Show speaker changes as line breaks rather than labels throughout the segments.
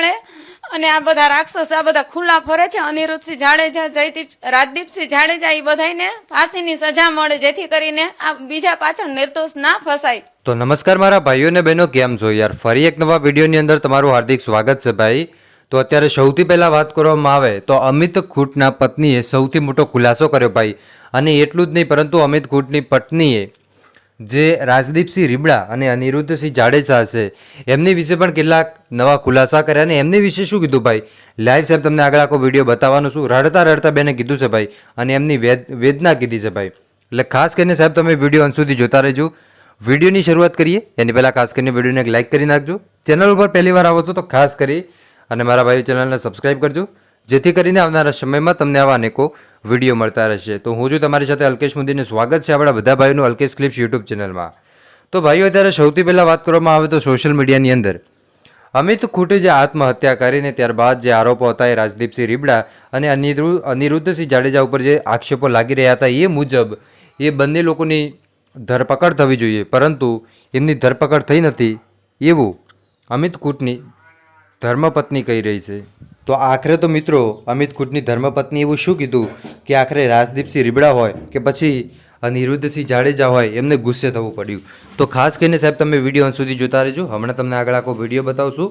મળે. અને આ બધા રાક્ષસ, આ બધા ખુલ્લા ફરે છે. અનિરુદ્ધસિંહ જાડેજા, જયદીપ, રાજદીપસિંહ જાડેજા એ બધાને ફાંસીની સજા મળે, જેથી કરીને આ બીજા પાછળ નિર્દોષ ના ફસાય.
તો નમસ્કાર મારા ભાઈઓ અને બહેનો, કેમ છો? યાર, ફરી એક નવા વિડીયોની અંદર તમારું હાર્દિક સ્વાગત છે ભાઈ. તો અત્યારે સૌથી પહેલાં વાત કરવામાં આવે, તો અમિત ખૂટના પત્નીએ સૌથી મોટો ખુલાસો કર્યો ભાઈ. અને એટલું જ નહીં, પરંતુ અમિત ખૂટની પત્નીએ જે રાજદીપસિંહ રીબડા અને અનિરુદ્ધસિંહ જાડેજા છે એમની વિશે પણ કેટલાક નવા ખુલાસા કર્યા અને એમની વિશે શું કીધું ભાઈ? લાઈવ સાહેબ, તમને આગળ આખો વીડિયો બતાવવાનું છું. રડતા રડતા બેને કીધું છે ભાઈ અને એમની વેદ, વેદના કીધી છે ભાઈ. એટલે ખાસ કરીને સાહેબ, તમે વીડિયો અંત સુધી જોતા રહેજો. વિડીયોની શરૂઆત કરીએ. એની પહેલાં ખાસ કરીને વિડીયોને એક લાઇક કરી નાખજો. ચેનલ ઉપર પહેલી વાર આવો છો તો ખાસ કરી અને મારા ભાઈ ચેનલને સબસ્ક્રાઈબ કરજો. જેથી કરીને આવનારા સમયમાં તમને આવા અનેકો વીડિયો મળતા રહેશે. તો હું છું તમારી સાથે અલ્કેશ મોદીને સ્વાગત છે આપણા બધા ભાઈનું અલ્કેશ ક્લિપ્સ યુટ્યુબ ચેનલમાં. તો ભાઈઓ, અત્યારે સૌથી પહેલાં વાત કરવામાં આવે તો સોશિયલ મીડિયાની અંદર. અમિત ખૂટે જે આત્મહત્યા કરીને ત્યારબાદ જે આરોપો હતા એ રાજદીપસિંહ રીબડા અને અનિરુ, અનિરુદ્ધસિંહ જાડેજા ઉપર જે આક્ષેપો લાગી રહ્યા હતા એ મુજબ એ બંને લોકોની ધરપકડ થવી જોઈએ. પરંતુ એમની ધરપકડ થઈ નથી એવું અમિત ખૂટની ધર્મપત્ની કહી રહી છે. તો આખરે તો મિત્રો અમિત કુટની ધર્મપત્ની એવું શું કીધું? કે આખરે રાજદીપસિંહ રીબડા હોય કે પછી અનિરુદ્ધસિંહ જાડેજા હોય, એમને ગુસ્સે થવું પડ્યું. તો ખાસ કરીને સાહેબ તમે વીડિયો અંત સુધી જોતા રહેજો. હમણાં તમને આગળ આખો વીડિયો બતાવશું.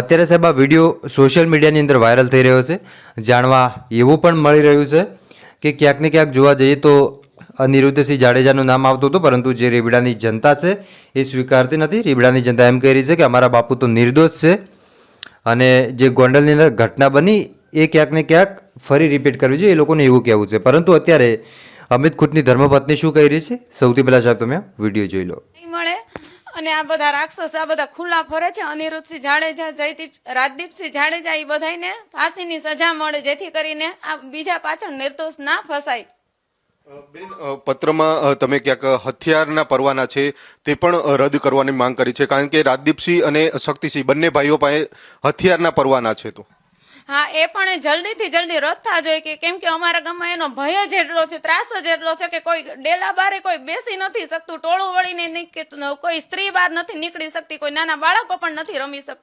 અત્યારે સાહેબ આ વીડિયો સોશિયલ મીડિયાની અંદર વાયરલ થઈ રહ્યો છે. જાણવા એવું પણ મળી રહ્યું છે કે ક્યાંક ને ક્યાંક જોવા જઈએ તો અનિરુદ્ધસિંહ જાડેજાનું નામ આવતું હતું, પરંતુ જે રીબડાની જનતા છે એ સ્વીકારતી નથી. રીબડાની જનતા એમ કહી રહી છે કે અમારા બાપુ તો નિર્દોષ છે. અને જે ગોંડલની અંદર ઘટના બની, એ ક્યાંક ને ક્યાંક ફરી રિપીટ કરવી જોઈએ, એ લોકોને એવું કહેવું છે. પરંતુ અત્યારે અમિત ખુટની ધર્મપત્ની શું કહી રહી છે? સૌથી પહેલાં સાહેબ, તમે વીડિયો જોઈ લો.
મળે. અને આ બધા રાક્ષસ, આ બધા ખુલ્લા ફરે છે, અનિરુદ્ધસિંહ જાડેજા, જયદીપ, રાજદીપસિંહ જાડેજા એ બધાને ફાંસીની સજા મળે, જેથી કરીને આ બીજા પાછળ નિર્દોષ ના ફસાય.
બેન પત્રમાં તમે ક્યાંક હથિયારના પરવાના છે તે પણ રદ કરવાની માંગ કરી છે. કારણ કે રાજદીપસિંહ અને શક્તિસિંહ બંને ભાઈઓ પાસે હથિયારના પરવાના છે તો.
હા, એ પણ જલ્દીથી જલ્દી રદ થવા જોઈએ કે કેમ કે અમારા ગામમાં એનો ભય જ એટલો છે, ત્રાસ જ એટલો છે કે કોઈ ડેલા બારે કોઈ બેસી નથી શકતું, ટોળું વળીને કોઈ સ્ત્રી બહાર નથી નીકળી શકતી, કોઈ નાના બાળકો પણ નથી રમી શકતા.